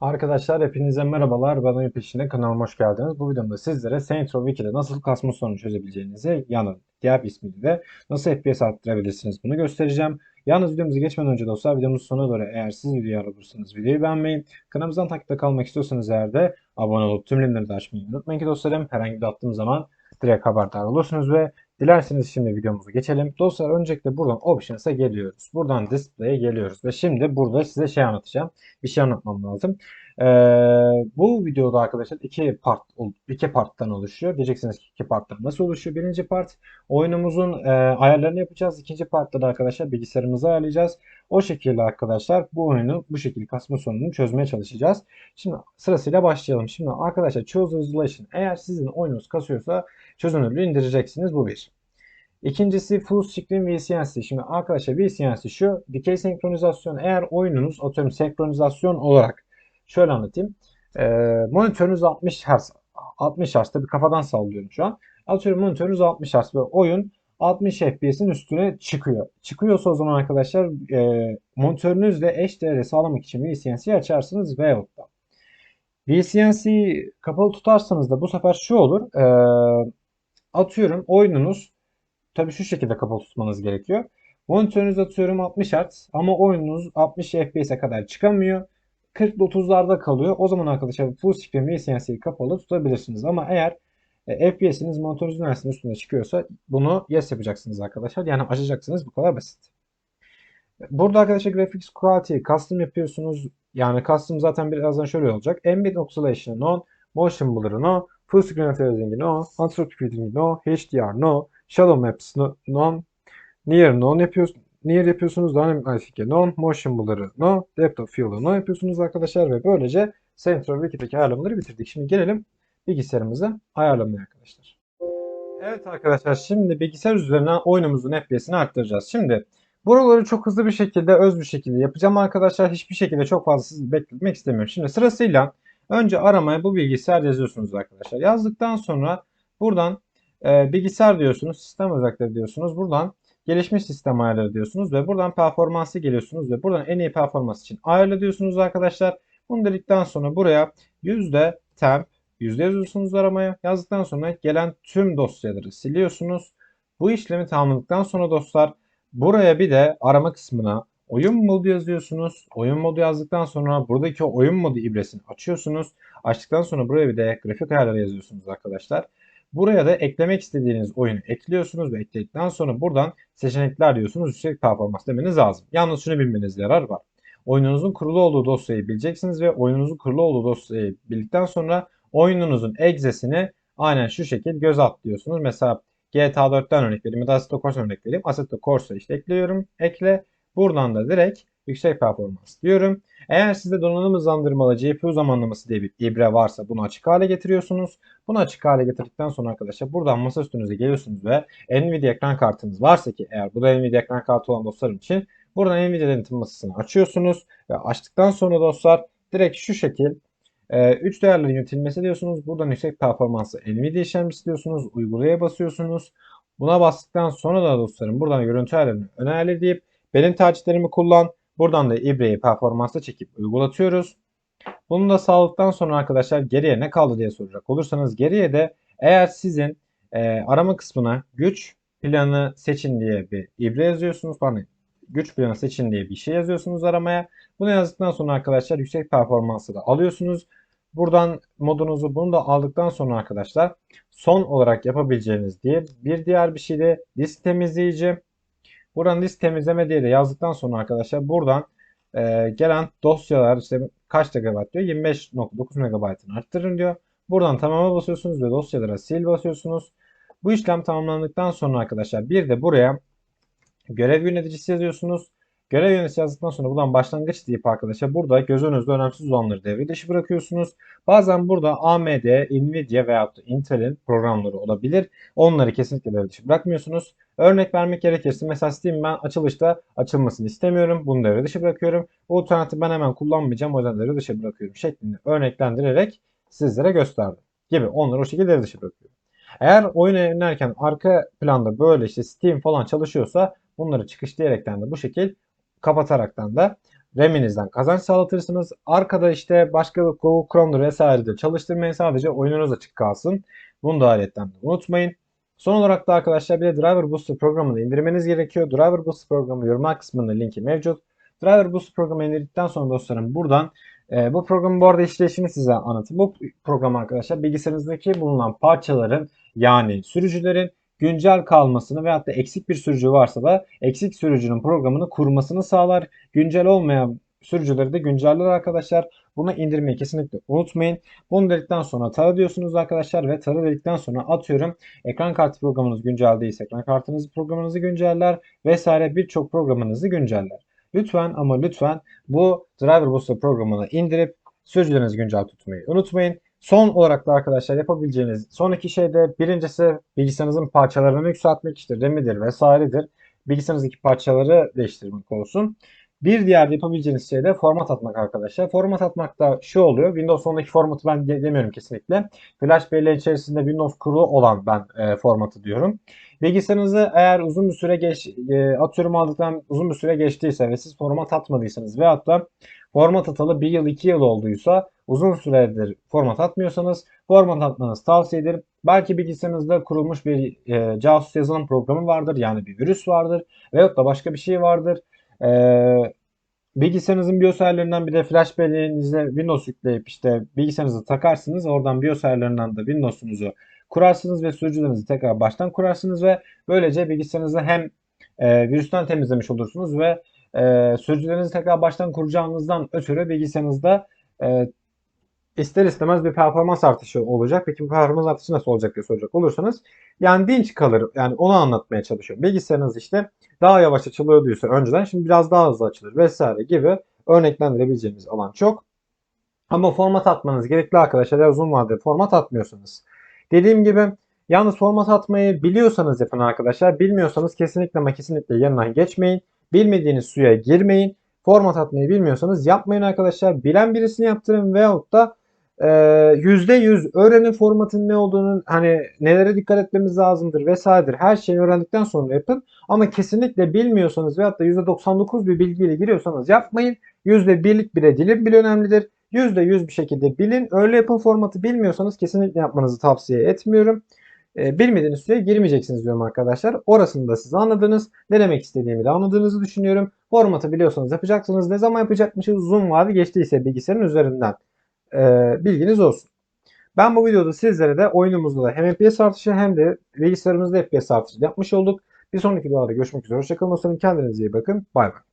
Arkadaşlar hepinize merhabalar. Ben Oyun Peşinde kanalıma hoş geldiniz. Bu videomda sizlere Saints Row 2'de nasıl kasma sorunu çözebileceğinizi, yanı diğer ismiyle de nasıl FPS arttırabilirsiniz bunu göstereceğim. Yalnız videomuza geçmeden önce dostlar videomuz sonuna doğru eğer siz videoyu arabırsanız videoyu beğenmeyi, kanalımızdan takipte kalmak istiyorsanız eğer de abone olup tüm linkleri de açmayı unutmayın ki dostlarım. Herhangi bir attığım zaman direkt haberdar olursunuz ve dilerseniz şimdi videomuza geçelim. Dostlar öncelikle buradan Options'a geliyoruz. Buradan Display'e geliyoruz ve şimdi burada size şey anlatacağım. Bir şey anlatmam lazım. Ee, bu videoda arkadaşlar iki part iki parttan oluşuyor. Diyeceksiniz ki iki parttan nasıl oluşuyor? Birinci part oyunumuzun e, ayarlarını yapacağız. İkinci partta da arkadaşlar bilgisayarımızı ayarlayacağız. O şekilde arkadaşlar bu oyunu bu şekilde kasma sorununu çözmeye çalışacağız. Şimdi sırasıyla başlayalım. Şimdi arkadaşlar Choose Resolution eğer sizin oyununuz kasıyorsa çözünürlüğü indireceksiniz. Bu bir. İkincisi Full Screen VCNC. Şimdi arkadaşlar VCNC şu dikey senkronizasyon eğer oyununuz atıyorum senkronizasyon olarak şöyle anlatayım. Ee, monitörünüz 60 Hz 60 Hz'da bir kafadan sallıyorum şu an. Atıyorum monitörünüz 60 Hz ve oyun 60 FPS'in üstüne çıkıyor. Çıkıyorsa o zaman arkadaşlar e, monitörünüzle HDR sağlamak için VCNC'yi açarsınız veyahut da VCNC'yi kapalı tutarsanız da bu sefer şu olur. E, atıyorum oyununuz tabii şu şekilde kapalı tutmanız gerekiyor. Monitörünüz atıyorum 60 Hz ama oyununuz 60 FPS'e kadar çıkamıyor. 40-30'larda kalıyor. O zaman arkadaşlar full screen VCNC'yi kapalı tutabilirsiniz. Ama eğer e, FPS'iniz monitörünüzün üstünde çıkıyorsa bunu yes yapacaksınız arkadaşlar. Yani açacaksınız. Bu kadar basit. Burada arkadaşlar graphics quality custom yapıyorsunuz. Yani custom zaten birazdan şöyle olacak. Ambient Oscillation on, Motion Blur'ı no, Full Screen Anti-Aliasing no, Anthropic Filtering no, HDR no, Shadow Maps no, Near non yapıyorsunuz. Near yapıyorsunuz. Dynamic Eye non, Motion Blur'ı no, Depth of Field'ı no yapıyorsunuz arkadaşlar ve böylece Central 2'deki ayarlamaları bitirdik. Şimdi gelelim bilgisayarımızı ayarlamaya arkadaşlar. Evet arkadaşlar şimdi bilgisayar üzerinden oyunumuzun FPS'ini arttıracağız. Şimdi buraları çok hızlı bir şekilde öz bir şekilde yapacağım arkadaşlar. Hiçbir şekilde çok fazla sizi bekletmek istemiyorum. Şimdi sırasıyla önce aramaya bu bilgisayar yazıyorsunuz arkadaşlar. Yazdıktan sonra buradan e, bilgisayar diyorsunuz, sistem özellikleri diyorsunuz. Buradan gelişmiş sistem ayarları diyorsunuz ve buradan performansı geliyorsunuz ve buradan en iyi performans için ayarla diyorsunuz arkadaşlar. Bunu dedikten sonra buraya yüzde temp yüzde yazıyorsunuz aramaya. Yazdıktan sonra gelen tüm dosyaları siliyorsunuz. Bu işlemi tamamladıktan sonra dostlar buraya bir de arama kısmına oyun modu yazıyorsunuz. Oyun modu yazdıktan sonra buradaki oyun modu ibresini açıyorsunuz. Açtıktan sonra buraya bir de grafik ayarları yazıyorsunuz arkadaşlar. Buraya da eklemek istediğiniz oyunu ekliyorsunuz ve ekledikten sonra buradan seçenekler diyorsunuz. Yüksek performans demeniz lazım. Yalnız şunu bilmeniz yarar var. Oyununuzun kurulu olduğu dosyayı bileceksiniz ve oyununuzun kurulu olduğu dosyayı bildikten sonra oyununuzun egzesini aynen şu şekilde göz atlıyorsunuz. Mesela GTA 4'ten örnek vereyim ya da Assetto Corsa örnek vereyim. Assetto Corsa işte ekliyorum. Ekle. Buradan da direkt yüksek performans diyorum. Eğer sizde donanım hızlandırmalı GPU zamanlaması diye bir ibre varsa bunu açık hale getiriyorsunuz. Bunu açık hale getirdikten sonra arkadaşlar buradan masa üstünüze geliyorsunuz ve Nvidia ekran kartınız varsa ki eğer bu da Nvidia ekran kartı olan dostlarım için buradan Nvidia denetim masasını açıyorsunuz ve açtıktan sonra dostlar direkt şu şekil 3 değerlerin yönetilmesi diyorsunuz. Buradan yüksek performanslı Nvidia işlemcisi diyorsunuz. Uygulaya basıyorsunuz. Buna bastıktan sonra da dostlarım buradan görüntü ayarlarını önerli deyip benim tercihlerimi kullan. Buradan da ibreyi performansa çekip uygulatıyoruz. Bunu da sağladıktan sonra arkadaşlar geriye ne kaldı diye soracak olursanız geriye de eğer sizin e, arama kısmına güç planı seçin diye bir ibre yazıyorsunuz. Pardon güç planı seçin diye bir şey yazıyorsunuz aramaya. Bunu yazdıktan sonra arkadaşlar yüksek performansı da alıyorsunuz. Buradan modunuzu bunu da aldıktan sonra arkadaşlar son olarak yapabileceğiniz diye bir diğer bir şey de disk temizleyici. Buradan disk temizleme diye de yazdıktan sonra arkadaşlar buradan e, gelen dosyalar işte kaç GB diyor 25.9 MB'ını arttırın diyor. Buradan tamama basıyorsunuz ve dosyalara sil basıyorsunuz. Bu işlem tamamlandıktan sonra arkadaşlar bir de buraya görev yöneticisi yazıyorsunuz. Görev yöneticisi yazdıktan sonra buradan başlangıç deyip arkadaşlar burada göz önünüzde önemsiz olanları devre dışı bırakıyorsunuz. Bazen burada AMD, Nvidia veya Intel'in programları olabilir. Onları kesinlikle devre dışı bırakmıyorsunuz. Örnek vermek gerekirse mesela Steam ben açılışta açılmasını istemiyorum. Bunu devre dışı bırakıyorum. Bu alternatifi ben hemen kullanmayacağım. O yüzden devre dışı bırakıyorum şeklinde örneklendirerek sizlere gösterdim. Gibi onları o şekilde devre dışı bırakıyorum. Eğer oyun oynarken arka planda böyle işte Steam falan çalışıyorsa bunları çıkışlayaraktan da bu şekil kapataraktan da RAM'inizden kazanç sağlatırsınız. Arkada işte başka bir Google Chrome'dur vesairedir çalıştırmayın. Sadece oyununuz açık kalsın. Bunu da ayetten unutmayın. Son olarak da arkadaşlar bir de Driver Booster programını indirmeniz gerekiyor. Driver Booster programı yorumlar kısmında linki mevcut. Driver Booster programı indirdikten sonra dostlarım buradan e, bu programın bu arada işleyişini size anlatayım. Bu program arkadaşlar bilgisayarınızdaki bulunan parçaların yani sürücülerin güncel kalmasını veyahut da eksik bir sürücü varsa da eksik sürücünün programını kurmasını sağlar. Güncel olmayan sürücüleri de günceller arkadaşlar. Bunu indirmeyi kesinlikle unutmayın. Bunu dedikten sonra tara diyorsunuz arkadaşlar ve tara dedikten sonra atıyorum ekran kartı programınız güncel değilse ekran kartınızı programınızı günceller vesaire birçok programınızı günceller. Lütfen ama lütfen bu Driver Booster programını indirip sürücülerinizi güncel tutmayı unutmayın. Son olarak da arkadaşlar yapabileceğiniz son iki şey de birincisi bilgisayarınızın parçalarını yükseltmek işte RAM'idir vesairedir. Bilgisayarınızdaki parçaları değiştirmek olsun. Bir diğer yapabileceğiniz şey de format atmak arkadaşlar. Format atmak da şu oluyor. Windows 10'daki formatı ben demiyorum kesinlikle. Flash belleği içerisinde Windows kurulu olan ben e, formatı diyorum. Bilgisayarınızı eğer uzun bir süre geç e, atıyorum aldıktan uzun bir süre geçtiyse ve siz format atmadıysanız veyahut da format atalı 1 yıl 2 yıl olduysa uzun süredir format atmıyorsanız format atmanızı tavsiye ederim. Belki bilgisayarınızda kurulmuş bir e, casus yazılım programı vardır. Yani bir virüs vardır veyahut da başka bir şey vardır. E, bilgisayarınızın BIOS ayarlarından bir de flash belleğinize Windows yükleyip işte bilgisayarınızı takarsınız. Oradan BIOS ayarlarından da Windows'unuzu kurarsınız ve sürücülerinizi tekrar baştan kurarsınız ve böylece bilgisayarınızı hem e, virüsten temizlemiş olursunuz ve e, sürücülerinizi tekrar baştan kuracağınızdan ötürü bilgisayarınızda e, ister istemez bir performans artışı olacak. Peki bu performans artışı nasıl olacak diye soracak olursanız yani dinç kalır. Yani onu anlatmaya çalışıyorum. Bilgisayarınız işte daha yavaş açılıyorduysa önceden şimdi biraz daha hızlı açılır vesaire gibi örneklendirebileceğimiz alan çok. Ama format atmanız gerekli arkadaşlar. Ya uzun vadede format atmıyorsanız. Dediğim gibi yalnız format atmayı biliyorsanız yapın arkadaşlar. Bilmiyorsanız kesinlikle ama kesinlikle yanından geçmeyin. Bilmediğiniz suya girmeyin. Format atmayı bilmiyorsanız yapmayın arkadaşlar. Bilen birisini yaptırın veyahut da %100 öğrenin formatın ne olduğunu hani nelere dikkat etmemiz lazımdır vesairedir. Her şeyi öğrendikten sonra yapın. Ama kesinlikle bilmiyorsanız veyahut da %99 bir bilgiyle giriyorsanız yapmayın. %1'lik bile dilim bile önemlidir. %100 bir şekilde bilin. Öyle yapın formatı bilmiyorsanız kesinlikle yapmanızı tavsiye etmiyorum. E, bilmediğiniz süreye girmeyeceksiniz diyorum arkadaşlar. Orasını da siz anladınız. Ne demek istediğimi de anladığınızı düşünüyorum. Formatı biliyorsanız yapacaksınız. Ne zaman yapacakmışız? Uzun vade geçtiyse bilgisayarın üzerinden. E, bilginiz olsun. Ben bu videoda sizlere de oyunumuzda da hem FPS artışı hem de bilgisayarımızda FPS artışı yapmış olduk. Bir sonraki videoda görüşmek üzere. Hoşçakalın. Kendinize iyi bakın. Bay bay.